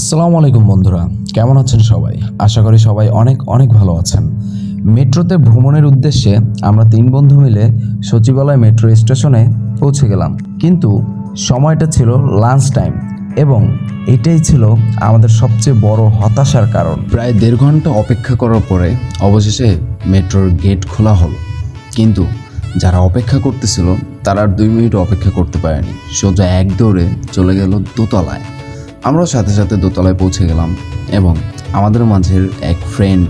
আসসালামু আলাইকুম বন্ধুরা, কেমন আছেন সবাই? আশা করি সবাই অনেক অনেক ভালো আছেন। মেট্রোতে ভ্রমণের উদ্দেশ্যে আমরা তিন বন্ধু মিলে সচিবালয় মেট্রো স্টেশনে পৌঁছে গেলাম। কিন্তু সময়টা ছিল লাঞ্চ টাইম এবং এটাই ছিল আমাদের সবচেয়ে বড় হতাশার কারণ। প্রায় দেড় ঘণ্টা অপেক্ষা করার পরে অবশেষে মেট্রোর গেট খোলা হলো। কিন্তু যারা অপেক্ষা করতেছিল, তারা আর দুই মিনিট অপেক্ষা করতে পারেনি। সোজা এক দৌড়ে চলে গেল দোতলায়। আমরাও সাথে সাথে দোতলায় পৌঁছে গেলাম এবং আমাদের মাঝের এক ফ্রেন্ড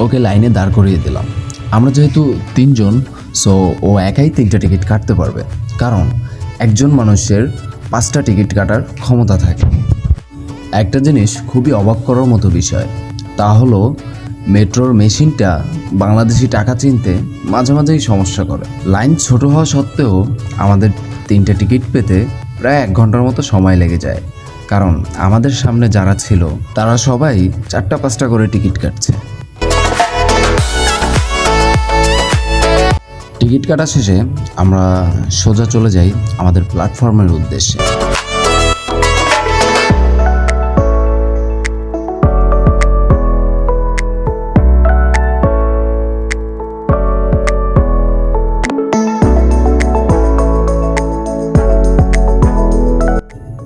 ওকে লাইনে দাঁড় করিয়ে দিলাম। আমরা যেহেতু তিনজন সো ও একাই তিনটা টিকিট কাটতে পারবে। কারণ একজন মানুষের পাঁচটা টিকিট কাটার ক্ষমতা থাকে। একটা জিনিস খুবই অবাক করার মতো বিষয়, তা হলো মেট্রোর মেশিনটা বাংলাদেশি টাকা চিনতে মাঝে মাঝেই সমস্যা করে। লাইন ছোট হওয়া সত্ত্বেও আমাদের তিনটে টিকিট পেতে প্রায় এক ঘণ্টার মতো সময় লেগে যায়। কারণ আমাদের সামনে যারা ছিল, তারা সবাই চারটা পাঁচটা করে টিকিট কাটছে। টিকিট কাটা শেষে আমরা সোজা চলে যাই আমাদের প্ল্যাটফর্মের উদ্দেশ্যে।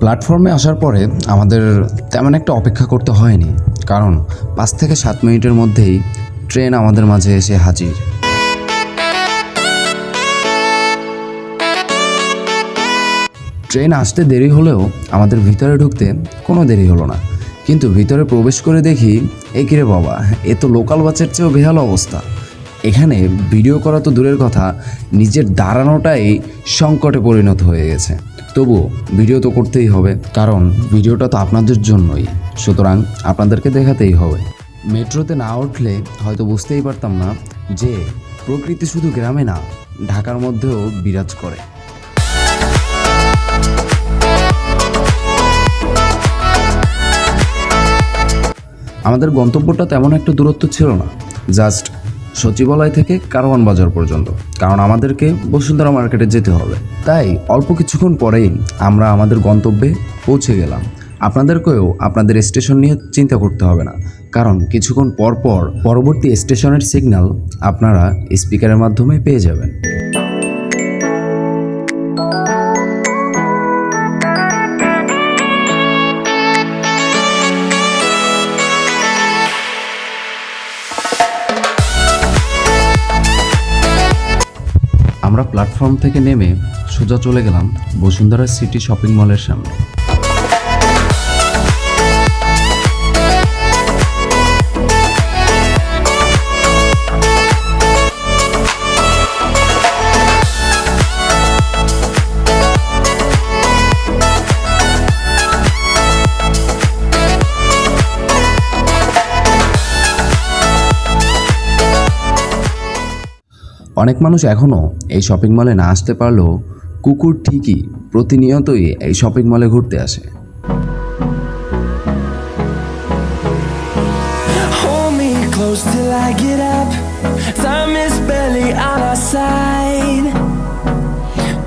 প্ল্যাটফর্মে আসার পরে আমাদের তেমন একটা অপেক্ষা করতে হয়নি, কারণ পাঁচ থেকে সাত মিনিটের মধ্যেই ট্রেন আমাদের মাঝে এসে হাজির। ট্রেন আসতে দেরি হলেও আমাদের ভিতরে ঢুকতে কোনো দেরি হলো না। কিন্তু ভিতরে প্রবেশ করে দেখি, এ কিরে বাবা, এ তো লোকাল বাসের চেয়েও বেহাল অবস্থা। এখানে ভিডিও করা তো দূরের কথা, নিজের দাঁড়ানোটাই সংকটে পরিণত হয়ে গেছে। তবুও ভিডিও তো করতেই হবে, কারণ ভিডিওটা তো আপনাদের জন্যই। সুতরাং আপনাদেরকে দেখাতেই হবে। মেট্রোতে না উঠলে হয়তো বুঝতেই পারতাম না যে প্রকৃতি শুধু গ্রামে না, ঢাকার মধ্যেও বিরাজ করে। আমাদের গন্তব্যটা তেমন একটা দূরত্ব ছিল না। জাস্ট সচিবালয় থেকে কারওয়ান বাজার পর্যন্ত, কারণ আমাদেরকে বসুন্ধরা মার্কেটে যেতে হবে। তাই অল্প কিছুক্ষণ পরেই আমরা আমাদের গন্তব্যে পৌঁছে গেলাম। আপনাদেরকেও আপনাদের স্টেশন নিয়ে চিন্তা করতে হবে না, কারণ কিছুক্ষণ পর পর পরবর্তী স্টেশনের সিগন্যাল আপনারা স্পিকারের মাধ্যমে পেয়ে যাবেন। আমরা প্ল্যাটফর্ম থেকে নেমে সোজা চলে গেলাম বসুন্ধরা সিটি শপিং মলের সামনে। অনেক মানুষ এখনও এই শপিং মলে না আসতে পারলেও কুকুর ঠিকই প্রতিনিয়তই এই শপিং মলে ঘুরতে আসে close till I get up. Time is barely on our side.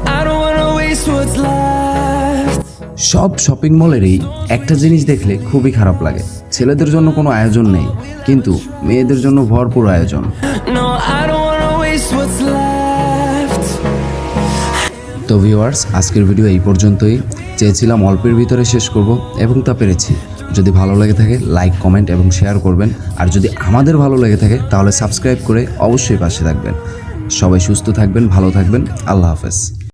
I don't wanna waste what's left. সব শপিং মলেরই একটা জিনিস দেখলে খুবই খারাপ লাগে ছেলেদের জন্য কোনো আয়োজন নেই কিন্তু মেয়েদের জন্য ভরপুর আয়োজন তো ভিওয়ার্স আজকের ভিডিও এই পর্যন্তই। চেয়েছিলাম অল্পের ভিতরে শেষ করব এবং তা পেরেছি। যদি ভালো লেগে থাকে লাইক কমেন্ট এবং শেয়ার করবেন। আর যদি আমাদের ভালো লেগে থাকে, তাহলে সাবস্ক্রাইব করে অবশ্যই পাশে থাকবেন। সবাই সুস্থ থাকবেন, ভালো থাকবেন। আল্লাহ হাফেজ।